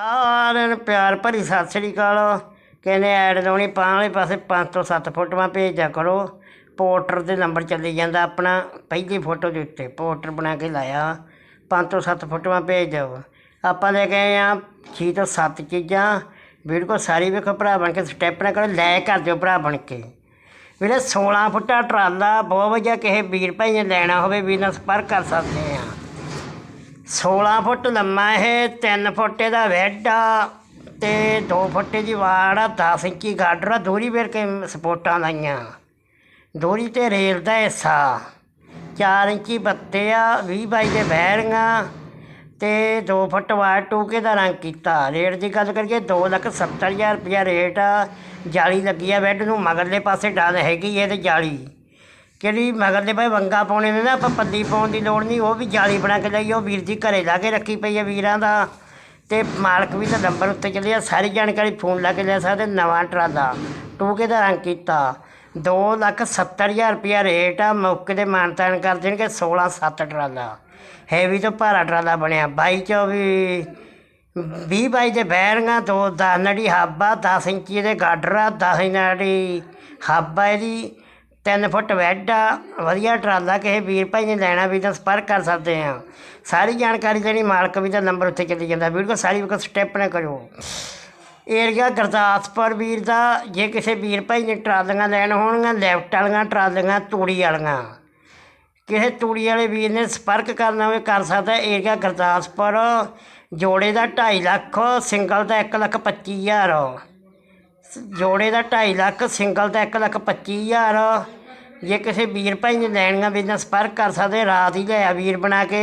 ਸਾਰਿਆਂ ਨੂੰ ਪਿਆਰ ਭਰੀ ਸਤਿ ਸ੍ਰੀ ਅਕਾਲ। ਕਹਿੰਦੇ ਐਡ ਲਾਉਣੀ ਪਾਂ ਵਾਲੇ ਪਾਸੇ 5 ਤੋਂ 7 ਫੋਟੋਆਂ ਭੇਜਿਆ ਕਰੋ। ਪੋਰਟਰ ਦੇ ਨੰਬਰ ਚੱਲੀ ਜਾਂਦਾ ਆਪਣਾ, ਪਹਿਲੀ ਫੋਟੋ ਦੇ ਉੱਤੇ ਪੋਰਟਰ ਬਣਾ ਕੇ ਲਾਇਆ। 5 ਤੋਂ 7 ਫੋਟੋਆਂ ਭੇਜ ਦਿਓ ਆਪਾਂ ਲੈ ਕੇ ਆਏ ਆ 6 ਤੋਂ 7 ਚੀਜ਼ਾਂ। ਵੀਡੀਓ ਸਾਰੀ ਵੇਖੋ ਭਰਾ ਬਣ ਕੇ ਸਟੈਪ ਨਾ ਕਰੋ, ਲੈ ਕਰ ਦਿਓ ਭਰਾ ਬਣ ਕੇ। ਵੀਰੇ 16 ਫੁੱਟਾ ਟਰਾਲਾ, ਬਹੁਤ ਵਧੀਆ, ਕਿਸੇ ਵੀਰ ਭਾਈ ਨੇ ਲੈਣਾ ਹੋਵੇ, ਵੀਰ ਨਾਲ ਸੰਪਰਕ ਕਰ ਸਕਦੇ 16 ਫੁੱਟ ਲੰਮਾ ਇਹ 3 ਫੁੱਟ ਇਹਦਾ ਵੈਡ ਆ ਤੇ 2 ਫੁੱਟ ਦੀ ਵਾੜ ਆ 10 ਇੰਚੀ ਗਾਡਰ ਆ, ਦੋਰੀ ਵੇਰ ਕੇ ਸਪੋਰਟਾਂ ਲਾਈਆਂ। ਦੋਰੀ ਤੇ ਰੇਲ ਦਾ ਹਿੱਸਾ 4 ਇੰਚੀ ਬੱਤੇ ਆ 20 ਬਾਈ ਦੇ ਬਹਿਰੀਆਂ ਤੇ 2 ਫੁੱਟ ਵਾੜ ਟੂਕੇ ਦਾ ਰੰਗ ਕੀਤਾ। ਰੇਟ ਦੀ ਗੱਲ ਕਰੀਏ 270000 ਰੁਪਇਆ ਰੇਟ ਆ। ਜਾਲੀ ਲੱਗੀ ਆ ਬੈੱਡ ਨੂੰ, ਮਗਰਲੇ ਪਾਸੇ ਡਾਲ ਹੈਗੀ ਇਹਦੇ ਜਾਲੀ। ਕਿਹੜੀ ਮਗਰ ਦੇ ਭਾਈ ਵੰਗਾ ਪਾਉਣੇ ਨੇ ਨਾ, ਆਪਾਂ ਪੱਲੀ ਪਾਉਣ ਦੀ ਲੋੜ ਨਹੀਂ, ਉਹ ਵੀ ਜਾਲੀ ਬਣਾ ਕੇ ਲਈ, ਉਹ ਵੀਰ ਜੀ ਘਰੇ ਲਾ ਕੇ ਰੱਖੀ ਪਈ ਹੈ ਵੀਰਾਂ ਦਾ। ਤੇ ਮਾਲਕ ਵੀ ਤਾਂ ਨੰਬਰ ਉੱਤੇ ਚੱਲੇ ਆ, ਸਾਰੀ ਜਾਣਕਾਰੀ ਫੋਨ ਲਾ ਕੇ ਲੈ ਸਕਦੇ, ਨਵਾਂ ਟਰਾਲਾ, ਟੂਕੇ ਦਾ ਰੰਗ ਕੀਤਾ। 2 ਲੱਖ 70 ਹਜ਼ਾਰ ਰੁਪਇਆ ਰੇਟ ਆ, ਮੌਕੇ ਦੇ ਮਾਨਤਾਨ ਕਰ ਦੇਣਗੇ 16 7 ਟਰਾਲਾ। ਹੈਵੀ ਤੋਂ ਭਾਰਾ ਟਰਾਲਾ ਬਣਿਆ 22 24 ਵੀਹ ਬਾਈ ਦੇ ਬੈਰੀਆਂ ਦੋ ਦਸ ਨੜੀ ਹਾਬਾ 10 ਇੰਚੀ ਦੇ ਗਾਡਰ ਆ 10 ਨੜੀ ਹਾਬਾ ਇਹਦੀ। ਤਿੰਨ ਫੁੱਟ ਵੈਡ ਆ, ਵਧੀਆ ਟਰਾਲਾ, ਕਿਸੇ ਵੀਰ ਭਾਈ ਨੇ ਲੈਣਾ ਵੀ ਤਾਂ ਸੰਪਰਕ ਕਰ ਸਕਦੇ ਆ ਸਾਰੀ ਜਾਣਕਾਰੀ ਦੇਣੀ, ਮਾਲਕ ਵੀ ਦਾ ਨੰਬਰ ਉੱਤੇ ਚੱਲੀ ਜਾਂਦਾ। ਵੀਡੀਓ ਸਾਰੀ ਵੇਖੋ ਸਟੈਪ ਨਾ ਕਰੋ। ਏਰੀਆ ਗੁਰਦਾਸਪੁਰ ਵੀਰ ਦਾ, ਜੇ ਕਿਸੇ ਵੀਰ ਭਾਈ ਨੇ ਟਰਾਲੀਆਂ ਲੈਣ ਹੋਣਗੀਆਂ, ਲੈਫਟ ਵਾਲੀਆਂ ਟਰਾਲੀਆਂ, ਤੂੜੀ ਵਾਲੀਆਂ। ਕਿਸੇ ਤੂੜੀ ਵਾਲੇ ਵੀਰ ਨੇ ਸੰਪਰਕ ਕਰਨਾ ਹੋਵੇ, ਕਰ ਸਕਦਾ ਏਰੀਆ ਗੁਰਦਾਸਪੁਰ। ਜੋੜੇ ਦਾ 2.5 ਲੱਖ, ਸਿੰਗਲ ਦਾ 1 ਲੱਖ 25 ਹਜ਼ਾਰ। ਜੋੜੇ ਦਾ 2.5 ਲੱਖ, ਸਿੰਗਲ ਦਾ 1 ਲੱਖ 25 ਹਜ਼ਾਰ। ਜੇ ਕਿਸੇ ਵੀਰ ਭਾਈ ਨੇ ਲੈਣੀਆਂ ਵੀ ਨਾਲ ਸੰਪਰਕ ਕਰ ਸਕਦੇ, ਰਾਤ ਹੀ ਲਿਆ ਵੀਰ ਬਣਾ ਕੇ।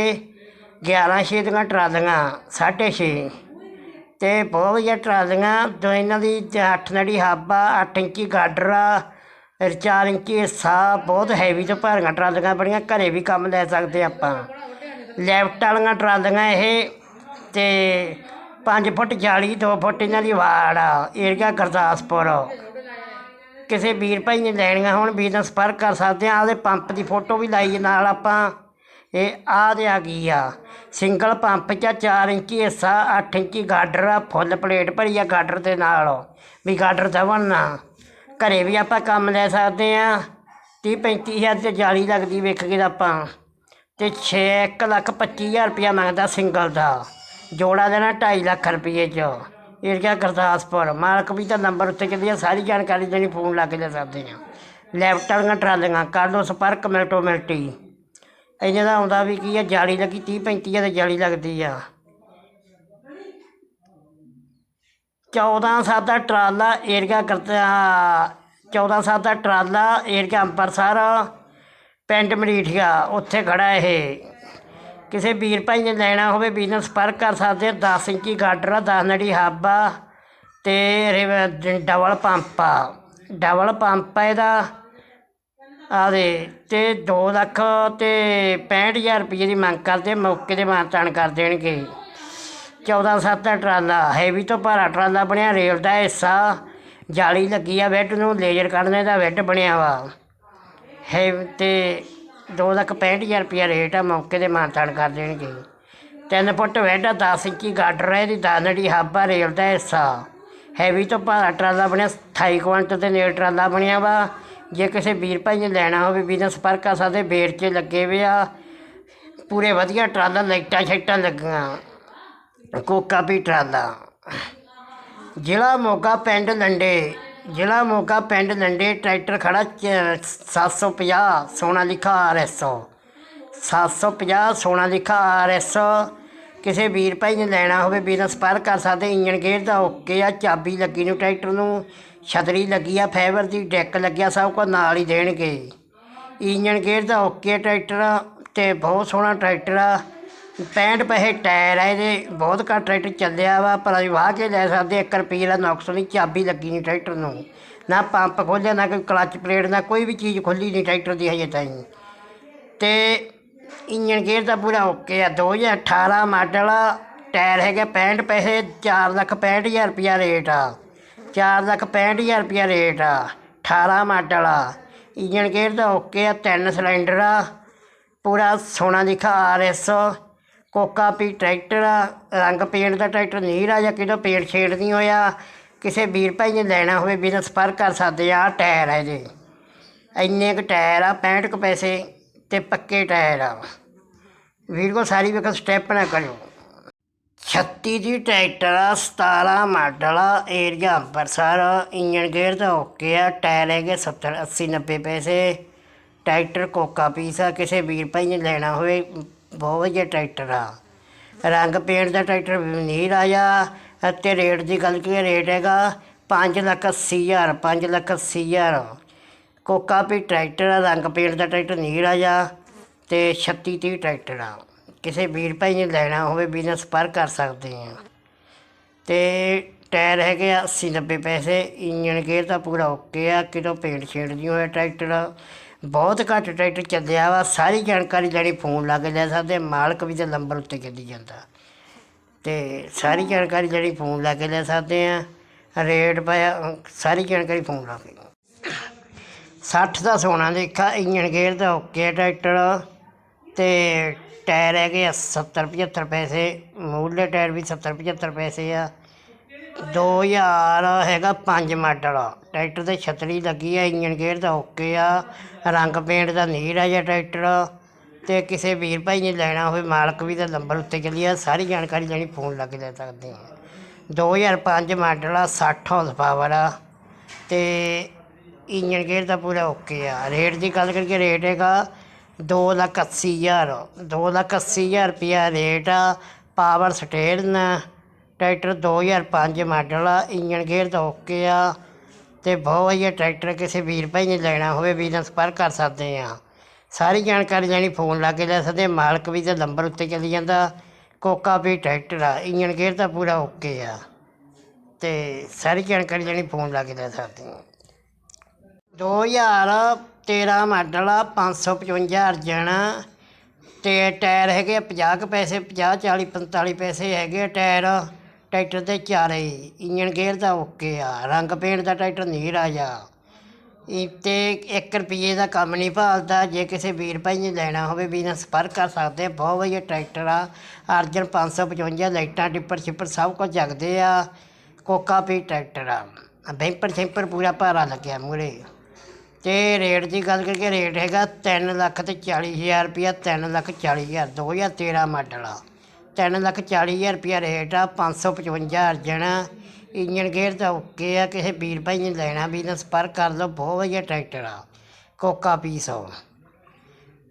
11 ਛੇ ਦੀਆਂ ਟਰਾਲੀਆਂ 6.5 ਤੇ ਬਹੁਤ ਵਧੀਆ ਟਰਾਲੀਆਂ, ਜੋ ਇਹਨਾਂ ਦੀ 8 ਨੜੀ ਹਾਬਾ 8 ਇੰਚੀ ਗਾਡਰ ਆ 4 ਇੰਚੀ ਹਿੱਸਾ ਬਹੁਤ ਹੈਵੀ ਤੇ ਭਾਰੀਆਂ ਟਰਾਲੀਆਂ ਬੜੀਆਂ ਘਰੇ ਵੀ ਕੰਮ ਲੈ ਸਕਦੇ ਆਪਾਂ। ਲੈਫਟ ਵਾਲੀਆਂ ਟਰਾਲੀਆਂ ਇਹ, ਤੇ 5 ਫੁੱਟ ਜਾਲੀ 2 ਫੁੱਟ ਇਹਨਾਂ ਦੀ ਵਾੜ ਆ। ਏਰੀਆ ਗੁਰਦਾਸਪੁਰ ਕਿਸੇ ਵੀਰ ਭਾਈ ਨੇ ਲੈਣੀਆਂ ਹੋਣ, ਵੀਰ ਨਾਲ ਸੰਪਰਕ ਕਰ ਸਕਦੇ ਆ। ਆਦੇ ਪੰਪ ਦੀ ਫੋਟੋ ਵੀ ਲਾਈ ਨਾਲ ਆਪਾਂ। ਇਹ ਆਹ ਦੇ ਆ ਗਈ ਆ? ਸਿੰਗਲ ਪੰਪ 'ਚ 4 ਇੰਚੀ ਹਿੱਸਾ 8 ਇੰਚੀ ਗਾਡਰ ਆ, ਫੁੱਲ ਪਲੇਟ ਭਰੀ ਆ ਗਾਡਰ ਦੇ ਨਾਲ। ਵੀ ਗਾਡਰ ਦਵਣ ਨਾ। ਘਰੇ ਵੀ ਆਪਾਂ ਕੰਮ ਲੈ ਸਕਦੇ ਆ। 30 35 ਹਜ਼ਾਰ ਤੇ ਜਾਲੀ ਲੱਗਦੀ ਵੇਖ ਕੇ ਆਪਾਂ। ਤੇ 6 ਇੱਕ ਲੱਖ 25 ਹਜ਼ਾਰ ਰੁਪਇਆ ਮੰਗਦਾ ਸਿੰਗਲ ਦਾ। ਜੋੜਾ ਦੇਣਾ 2.5 ਲੱਖ ਰੁਪਏ ਚ। ਏਰੀਆ ਗੁਰਦਾਸਪੁਰ, ਮਾਲਕ ਵੀ ਤਾਂ ਨੰਬਰ ਉੱਤੇ ਚੱਲੀ ਆ, ਸਾਰੀ ਜਾਣਕਾਰੀ ਦੇਣੀ, ਫੋਨ ਲਾ ਕੇ ਲੈ ਸਕਦੇ ਆ। ਲੈਫਟ ਵਾਲੀਆਂ ਟਰਾਲੀਆਂ, ਕਰ ਲਓ ਸੰਪਰਕ ਮਿੰਟੋ ਮਿੰਟੀ ਇਹਨਾਂ ਦਾ ਆਉਂਦਾ ਵੀ ਕੀ ਆ, ਜਾਲੀ ਲੱਗੀ 30 35 ਹਜ਼ਾਰ ਜਾਲੀ ਲੱਗਦੀ ਆ। 14 ਸਾਲ ਦਾ ਟਰਾਲਾ ਏਰੀਆ ਕਰਤਾ 14 ਸਾਲ ਦਾ ਟਰਾਲਾ ਏਰੀਆ ਅੰਬਰਸਰ, ਪਿੰਡ ਮਰੀਠੀਆ, ਉੱਥੇ ਖੜਾ ਇਹ। ਕਿਸੇ ਵੀਰ ਭਾਈ ਨੇ ਲੈਣਾ ਹੋਵੇ ਬਿਜ਼ਨਸ ਸੰਪਰਕ ਕਰ ਸਕਦੇ ਆ। 10 ਇੰਚੀ ਗਾਡਰ ਆ 10 ਨੜੀ ਹੱਬ ਆ ਤੇ ਰਿਵ- ਡਬਲ ਪੰਪ ਆ। ਡਬਲ ਪੰਪ ਆ ਇਹਦਾ। ਆਦੇ ਤੇ 2 ਲੱਖ ਤੇ 65000 ਰੁਪਏ ਦੀ ਮੰਗ ਕਰਦੇ ਮੌਕੇ ਦੇ ਮਾਨਤਾਨ ਕਰ ਦੇਣਗੇ। 14 ਸੱਤ ਦਾ ਟਰਾਲਾ ਹੈਵੀ ਤੋਂ ਭਾਰਾ ਟਰਾਲਾ ਬਣਿਆ ਰੇਲ ਦਾ ਹਿੱਸਾ। ਜਾਲੀ ਲੱਗੀ ਆ ਬੈੱਡ ਨੂੰ ਲੇਜ਼ਰ ਕੱਢਣੇ ਦਾ ਬੈੱਡ ਬਣਿਆ ਵਾ। ਹੈ ਤੇ 2 ਲੱਖ 65000 ਰੁਪਇਆ ਰੇਟ ਆ, ਮੌਕੇ 'ਤੇ ਮਾਨਤਾਨ ਕਰ ਦੇਣਗੇ। ਤਿੰਨ ਫੁੱਟ ਬੈੱਡ ਆ 10 ਇੰਚੀ ਗਾਡਰ ਹੈ ਇਹਦੀ ਦਾਨੜੀ ਹਾਬਾ ਰੇਲ ਦਾ ਹਿੱਸਾ। ਹੈਵੀ ਤੋਂ ਭਾਰਾ ਟਰਾਲਾ ਬਣਿਆ 28 ਕੁਇੰਟਲ 'ਤੇ ਨੇੜ ਟਰਾਲਾ ਬਣਿਆ ਵਾ। ਜੇ ਕਿਸੇ ਵੀਰ ਭਾਈ ਨੇ ਲੈਣਾ ਹੋਵੇ, ਬਿਜ਼ਨਸ ਸੰਪਰਕ ਕਰ ਸਕਦੇ ਬੇਰ 'ਚ ਲੱਗੇ ਵੇ ਆ। ਪੂਰੇ ਵਧੀਆ ਟਰਾਲਾ, ਲਾਈਟਾਂ ਸ਼ਾਈਟਾਂ ਲੱਗੀਆਂ। ਕੋਕਾ ਵੀ ਟਰਾਲਾ। ਜ਼ਿਲ੍ਹਾ ਮੋਗਾ ਪਿੰਡ ਲੰਡੇ। ਜ਼ਿਲ੍ਹਾ ਮੋਗਾ ਪਿੰਡ ਲੰਡੇ ਟਰੈਕਟਰ ਖੜਾ ਚ- 750 ਸੋਨਾ ਲਿਖਾ ਆਰਐਸ 750 ਸੋਨਾ ਲਿਖਾ ਆਰਐਸ ਕਿਸੇ ਵੀਰ ਭਾਈ ਨੇ ਲੈਣਾ ਹੋਵੇ ਬਿਜ਼ਨਸ ਸੰਪਰਕ ਕਰ ਸਕਦੇ ਇੰਜਨ ਗੇਅਰ ਦਾ ਓਕੇ ਆ ਚਾਬੀ ਲੱਗੀ ਨੂੰ ਟਰੈਕਟਰ ਨੂੰ ਛਤਰੀ ਲੱਗੀ ਆ ਫਾਈਬਰ ਦੀ ਡੈਕ ਲੱਗਿਆ ਸਭ ਕੁਝ ਨਾਲ ਹੀ ਦੇਣਗੇ ਇੰਜਨ ਗੇਅਰ ਦਾ ਓਕੇ ਟਰੈਕਟਰ ਆ ਤੇ ਬਹੁਤ ਸੋਹਣਾ ਟਰੈਕਟਰ ਆ 65 ਪੈਸੇ ਟਾਇਰ ਆ, ਇਹਦੇ ਬਹੁਤ ਘੱਟ ਟਰੈਕਟਰ ਚੱਲਿਆ ਵਾ, ਪਰ ਅਸੀਂ ਵਾਹ ਕੇ ਲੈ ਸਕਦੇ 1 ਰੁਪਈਏ ਦਾ ਨੁਕਸ ਨਹੀਂ, ਚਾਬੀ ਲੱਗੀ ਨਹੀਂ ਟਰੈਕਟਰ ਨੂੰ। ਨਾ ਪੰਪ ਖੋਲ੍ਹਿਆ, ਨਾ ਕੋਈ ਕਲਚ ਪਲੇਟ, ਨਾ ਕੋਈ ਵੀ ਚੀਜ਼ ਖੁੱਲੀ ਨਹੀਂ ਟਰੈਕਟਰ ਦੀ ਹਜੇ ਤਾਈਂ। ਤੇ ਇੰਜਨ ਗੇਅਰ ਦਾ ਪੂਰਾ ਓਕੇ ਆ 2018 ਮਾਡਲ ਆ, ਟਾਇਰ ਹੈਗੇ 65 ਪੈਸੇ 4 ਲੱਖ 65 ਹਜ਼ਾਰ ਰੁਪਇਆ ਰੇਟ ਆ। 4 ਲੱਖ 65 ਹਜ਼ਾਰ ਰੁਪਇਆ ਰੇਟ ਆ 18 ਮਾਡਲ ਆ। ਇੰਜਨ ਗੇਅਰ ਦਾ ਓਕੇ ਆ, ਤਿੰਨ ਸਿਲੰਡਰ ਆ, ਪੂਰਾ ਸੋਨਾ ਲਿਖਾ ਆਰ ਐਸ। ਕੋਕਾ ਪੀ ਟਰੈਕਟਰ ਆ, ਰੰਗ ਪੇਂਟ ਦਾ ਟਰੈਕਟਰ ਨੀਰ ਆ ਜਾਂ ਕਿਦੋਂ ਪੇਂਟ ਛੇੜ ਨਹੀਂ ਹੋਇਆ, ਕਿਸੇ ਵੀਰ ਭਾਈ ਨੇ ਲੈਣਾ ਹੋਵੇ ਬਿਨਾਂ ਸੰਪਰਕ ਕਰ ਸਕਦੇ ਆ ਟਾਇਰ ਹੈ ਇਹਦੇ। ਇੰਨੇ ਕੁ ਟਾਇਰ ਆ 65 ਕੁ ਪੈਸੇ ਤੇ ਪੱਕੇ ਟਾਇਰ ਆ। ਵੀਰ ਕੋ ਸਾਰੀ ਵੇਖੋ ਸਟੈਪ ਨਾ ਕਰਿਓ। 36 ਦੀ ਟਰੈਕਟਰ ਆ 17 ਮਾਡਲ ਆ, ਏਰੀਆ ਅੰਬਰਸਰ ਇੰਜਨ ਗੇਅਰ ਦਾ ਓਕੇ ਆ, ਟਾਇਰ ਹੈਗੇ 70 80 90 ਪੈਸੇ। ਟਰੈਕਟਰ ਕੋਕਾ ਪੀਸ ਆ, ਕਿਸੇ ਵੀਰ ਭਾਈ ਨੇ ਲੈਣਾ ਹੋਵੇ ਬਹੁਤ ਵਧੀਆ ਟਰੈਕਟਰ ਆ। ਰੰਗ ਪੇਂਟ ਦਾ ਟਰੈਕਟਰ ਨਹੀਂ ਆਇਆ ਅਤੇ ਰੇਟ ਦੀ ਗੱਲ ਕੀ ਰੇਟ ਹੈਗਾ 5 ਲੱਖ 80 ਹਜ਼ਾਰ 5 ਲੱਖ 80 ਹਜ਼ਾਰ। ਕੋਕਾ ਵੀ ਟਰੈਕਟਰ ਆ, ਰੰਗ ਪੇਂਟ ਦਾ ਟਰੈਕਟਰ ਨਹੀਂ ਆਇਆ ਤੇ 36 30 ਟਰੈਕਟਰ ਆ। ਕਿਸੇ ਵੀਰ ਭਾਈ ਨੇ ਲੈਣਾ ਹੋਵੇ ਬਿਜ਼ਨਸ ਪਰ ਕਰ ਸਕਦੇ ਆ। ਤੇ ਟਾਇਰ ਹੈਗੇ ਆ 80 90 ਪੈਸੇ ਇੰਜਨ ਗੇਅਰ ਦਾ ਪੂਰਾ ਓਕੇ ਆ, ਕਿਤੋਂ ਪੇਂਟ ਛੇੜ ਨਹੀਂ ਹੋਇਆ ਟਰੈਕਟਰ। ਬਹੁਤ ਘੱਟ ਟਰੈਕਟਰ ਚੱਲਿਆ ਵਾ, ਸਾਰੀ ਜਾਣਕਾਰੀ ਲੈਣੀ ਫੋਨ ਲਾ ਕੇ ਲੈ ਸਕਦੇ, ਮਾਲਕ ਵੀ ਤੇ ਨੰਬਰ ਉੱਤੇ ਚੱਲੀ ਜਾਂਦਾ। ਤੇ ਸਾਰੀ ਜਾਣਕਾਰੀ ਜਿਹੜੀ ਫੋਨ ਲਾ ਕੇ ਲੈ ਸਕਦੇ ਆ, ਰੇਟ ਪਾਇਆ ਸਾਰੀ ਜਾਣਕਾਰੀ ਫੋਨ ਲਾ ਕੇ। 60 ਦਾ ਸੋਨਾ ਦੇਖਾ ਇੰਜਨ ਗੇਅਰ ਦਾ ਓਕੇ ਟਰੈਕਟਰ। ਤੇ ਟਾਇਰ ਹੈਗੇ ਆ 70 75 ਪੈਸੇ ਮੂਲੇ ਟਾਇਰ ਵੀ 70 75 ਪੈਸੇ ਆ। 2000 ਹੈਗਾ ਪੰਜ ਮਾਡਲ। ਟਰੈਕਟਰ ਤੇ ਛਤਰੀ ਲੱਗੀ ਆ ਇੰਜਨ ਗੇਅਰ ਦਾ ਓਕੇ ਆ। ਰੰਗ ਪੇਂਟ ਦਾ ਨੀਰ ਆ ਜਾਂ ਟਰੈਕਟਰ। ਤੇ ਕਿਸੇ ਵੀਰ ਭਾਈ ਨੇ ਲੈਣਾ ਹੋਵੇ, ਮਾਲਕ ਵੀ ਦਾ ਨੰਬਰ ਉੱਤੇ ਚੱਲੀ ਆ। ਸਾਰੀ ਜਾਣਕਾਰੀ ਲੈਣੀ, ਫੋਨ ਲਾ ਕੇ ਲੈ ਸਕਦੇ ਆ। 2005 ਮਾਡਲ ਆ 60 ਹਾਰਸ ਪਾਵਰ ਆ। ਤੇ ਇੰਜਨ ਗੇਅਰ ਦਾ ਪੂਰਾ ਓਕੇ ਆ। ਰੇਟ ਦੀ ਗੱਲ ਕਰੀਏ ਰੇਟ ਹੈਗਾ ਦੋ ਲੱਖ ਅੱਸੀ ਹਜ਼ਾਰ। ਦੋ ਲੱਖ ਅੱਸੀ ਹਜ਼ਾਰ ਰੁਪਇਆ ਰੇਟ ਆ। ਪਾਵਰ ਸਟੇਰਨ ਟਰੈਕਟਰ 2005 ਮਾਡਲ ਆ ਇੰਜਨ ਗੇਅਰ ਦਾ ਓਕੇ ਆ ਤੇ ਬਹੁਤ ਵਧੀਆ ਟਰੈਕਟਰ ਕਿਸੇ ਵੀਰ ਭਾਈ ਨੇ ਲੈਣਾ ਹੋਵੇ ਵੀ ਨਾਲ ਸੰਪਰਕ ਕਰ ਸਕਦੇ ਆ। ਸਾਰੀ ਜਾਣਕਾਰੀ ਲੈਣੀ ਫੋਨ ਲਾ ਕੇ ਲੈ ਸਕਦੇ ਮਾਲਕ ਵੀ ਤੇ ਨੰਬਰ ਉੱਤੇ ਚਲੀ ਜਾਂਦਾ। ਕੋਕਾ ਵੀ ਟਰੈਕਟਰ ਆ ਇੰਜਨ ਗੇਅਰ ਦਾ ਪੂਰਾ ਓਕੇ ਆ। ਤੇ ਸਾਰੀ ਜਾਣਕਾਰੀ ਲੈਣੀ ਫੋਨ ਲਾ ਕੇ ਲੈ ਸਕਦੇ ਆ। 2013 ਮਾਡਲ ਆ 555 ਅਰਜਨ। ਤੇ ਟਾਇਰ ਹੈਗੇ ਆ 50 ਕੁ ਪੈਸੇ 50 40 45 ਪੈਸੇ ਹੈਗੇ ਆ ਟਾਇਰ। ਟਰੈਕਟਰ ਦੇ ਚਾਰੇ ਇੰਜਣ ਗੇਅਰ ਦਾ ਓਕੇ ਆ, ਰੰਗ ਪੇਂਟ ਦਾ ਟਰੈਕਟਰ ਨਹੀਂ ਰਾਜਾ ਇਹ ਤੇ 1 ਰੁਪਏ ਦਾ ਕੰਮ ਨਹੀਂ ਭਾਲਦਾ, ਜੇ ਕਿਸੇ ਵੀਰ ਭਾਈ ਨੇ ਲੈਣਾ ਹੋਵੇ ਵੀ ਨਾਲ ਸੰਪਰਕ ਕਰ ਸਕਦੇ ਬਹੁਤ ਵਧੀਆ ਟਰੈਕਟਰ ਆ। ਅਰਜਨ 555 ਲਾਈਟਾਂ ਟਿੱਪਰ ਛਿੱਪਰ ਸਭ ਕੁਝ ਜਗਦੇ ਆ, ਕੋਕਾ ਵੀ ਟਰੈਕਟਰ ਆ। ਬੈਂਪਰ ਛੈਂਪਰ ਪੂਰਾ ਭਾਰਾ ਲੱਗਿਆ ਮੂਰੇ ਤੇ ਰੇਟ ਦੀ ਗੱਲ ਕਰੀਏ ਰੇਟ ਹੈਗਾ 3 ਲੱਖ ਤੇ 40 ਹਜ਼ਾਰ ਰੁਪਇਆ 3 ਲੱਖ 40 ਹਜ਼ਾਰ 2013 ਮਾਡਲ ਆ। ਤਿੰਨ ਲੱਖ 40 ਹਜ਼ਾਰ ਰੁਪਇਆ ਰੇਟ ਆ 555 ਅਰਜਨ। ਇੰਜਨ ਗੇਅਰ ਦਾ ਓਕੇ ਆ, ਕਿਸੇ ਵੀਰ ਭਾਈ ਨੇ ਲੈਣਾ ਵੀ ਨਾ ਸੰਪਰਕ ਕਰ ਲਓ, ਬਹੁਤ ਵਧੀਆ ਟਰੈਕਟਰ ਆ, ਕੋਕਾ ਪੀਸ ਆ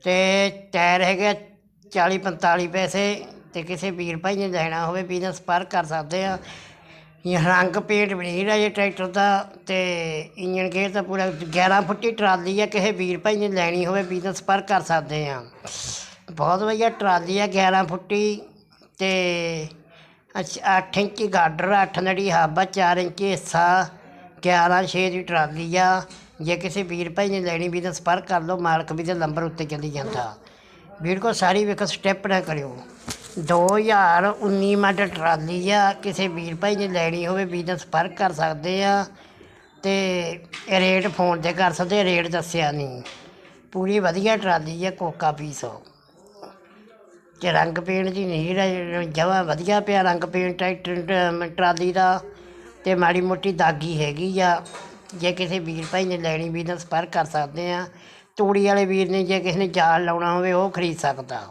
ਤੇ ਟਾਇਰ ਹੈਗੇ 40 45 ਪੈਸੇ, ਤੇ ਕਿਸੇ ਵੀਰ ਭਾਈ ਨੇ ਲੈਣਾ ਹੋਵੇ ਵੀ ਨਾ ਸੰਪਰਕ ਕਰ ਸਕਦੇ ਆ। ਇਹ ਰੰਗ ਪੇਂਟ ਵੀ ਨਹੀਂ ਰਿਹਾ ਇਹ ਟਰੈਕਟਰ ਦਾ, ਤੇ ਇੰਜਨ ਗੇਅਰ ਦਾ ਪੂਰਾ 11 ਫੁੱਟੀ ਟਰਾਲੀ ਆ, ਕਿਸੇ ਵੀਰ ਭਾਈ ਨੇ ਲੈਣੀ ਹੋਵੇ ਵੀ ਨਾ ਸੰਪਰਕ ਕਰ ਸਕਦੇ ਆ। ਬਹੁਤ ਵਧੀਆ ਟਰਾਲੀ ਆ 11 ਫੁੱਟੀ। ਤੇ 8 ਇੰਚੀ ਗਾਡਰ, ਅੱਠ ਨੜੀ ਹੱਬ ਆ 4 ਇੰਚੀ ਹਿੱਸਾ 11 ਛੇ ਦੀ ਟਰਾਲੀ ਆ। ਜੇ ਕਿਸੇ ਵੀਰ ਭਾਈ ਨੇ ਲੈਣੀ ਵੀ ਤਾਂ ਸੰਪਰਕ ਕਰ ਲਓ, ਮਾਲਕ ਵੀ ਦੇ ਨੰਬਰ ਉੱਤੇ ਚੱਲੀ ਜਾਂਦਾ। ਵੀਰ ਕੋ ਸਾਰੀ ਵੇਖੋ, ਸਟੈਪ ਨਾ ਕਰਿਓ। 2019 ਮਾਡਲ ਟਰਾਲੀ ਆ, ਕਿਸੇ ਵੀਰ ਭਾਈ ਨੇ ਲੈਣੀ ਹੋਵੇ, ਵੀ ਤਾਂ ਸੰਪਰਕ ਕਰ ਸਕਦੇ ਆ। ਤੇ ਇਹ ਰੇਟ ਫੋਨ ਤੇ ਕਰ ਸਕਦੇ, ਰੇਟ ਦੱਸਿਆ ਨਹੀਂ। ਪੂਰੀ ਵਧੀਆ ਟਰਾਲੀ ਆ, ਕੋਕਾ ਪੀਸ। ਤੇ ਰੰਗ ਪੇਂਟ ਦੀ ਨਹੀਂ ਜਵਾ ਵਧੀਆ ਪਿਆ ਰੰਗ ਪੇਂਟ, ਟਰੈਕਟਰ ਟਰਾਲੀ ਦਾ ਤੇ ਮਾੜੀ ਮੋਟੀ ਦਾਗੀ ਹੈਗੀ ਆ। ਜੇ ਕਿਸੇ ਵੀਰ ਭਾਈ ਨੇ ਲੈਣੀ ਵੀ ਤਾਂ ਸੰਪਰਕ ਕਰ ਸਕਦੇ ਆ। ਤੂੜੀ ਵਾਲੇ ਵੀਰ ਨੇ ਜੇ ਕਿਸੇ ਨੇ ਜਾਲ ਲਾਉਣਾ ਹੋਵੇ, ਉਹ ਖਰੀਦ ਸਕਦਾ।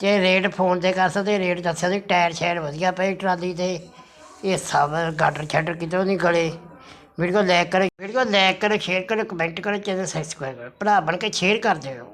ਤੇ ਰੇਟ ਫੋਨ ਤੇ ਕਰ ਸਕਦੇ, ਰੇਟ ਦੱਸਿਆ ਸੀ ਟਾਇਰ ਸ਼ਾਇਰ ਵਧੀਆ ਪਏ ਟਰਾਲੀ ਤੇ ਇਹ ਸਭ ਗਾਡਰ ਛੱਡਰ ਕਿਤੋਂ ਨਹੀਂ ਗਲੇ। ਵੀਡੀਓ ਲਾਈਕ ਕਰੋ, ਵੀਡੀਓ ਲਾਈਕ ਕਰੋ, ਸ਼ੇਅਰ ਕਰੋ, ਕਮੈਂਟ ਕਰੋ, ਚੈਨਲ ਸਬਸਕ੍ਰਾਈਬ ਕਰੋ। ਭਰਾ ਬਣ ਕੇ ਸ਼ੇਅਰ ਕਰ ਦਿਓ।